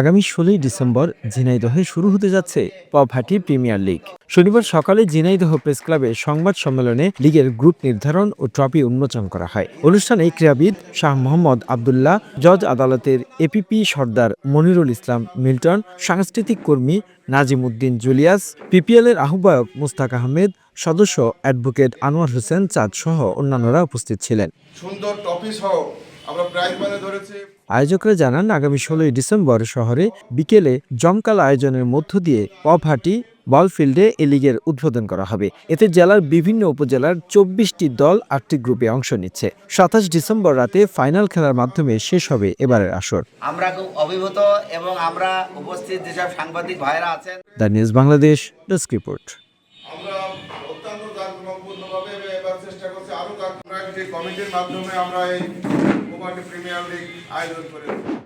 আগামী ষোলোই ডিসেম্বর ঝিনাইদহে শুরু হতে যাচ্ছে পবহাটি প্রিমিয়ার লিগ। শনিবার সকালে ঝিনাইদহ প্রেস ক্লাবে সংবাদ সম্মেলনে লিগের গ্রুপ নির্ধারণ ও ট্রফি উন্মোচন করা হয়। অনুষ্ঠানে ক্রীড়াবিদ শাহ মোহাম্মদ আবদুল্লাহ, জজ আদালতের এপিপি সর্দার মনিরুল ইসলাম মিল্টন, সাংস্কৃতিক কর্মী নাজিম উদ্দিন জুলিয়াস পিপিএল এর আহ্বায়ক মুস্তাক আহমেদ, সদস্য অ্যাডভোকেট আনোয়ার হোসেন চাঁদ সহ অন্যান্যরা উপস্থিত ছিলেন। সুন্দর টপি সহ আমরা প্রাইজ মানি ধরেছি। আয়োজকরা জানান আগামী ষোলোই ডিসেম্বর শহরে বিকেলে জমকাল আয়োজনের মধ্য দিয়ে পভাটি বল ফিল্ডে এ লিগের উদ্বোধন করা হবে। এতে জেলার বিভিন্ন উপজেলার চব্বিশটি দল আটটি গ্রুপে অংশ নিচ্ছে। সাতাশ ডিসেম্বর রাতে ফাইনাল খেলার মাধ্যমে শেষ হবে এবারের আসর। আমরা খুব অভিভূত এবং আমরা উপস্থিত যেসব সাংবাদিক ভাইরা আছেন। The news Bangladesh desk report. আমরা অত্যন্ত চেষ্টা করছি আরও কমিটির মাধ্যমে আমরা এই কুমারী প্রিমিয়ার লিগ আয়োজন করেছি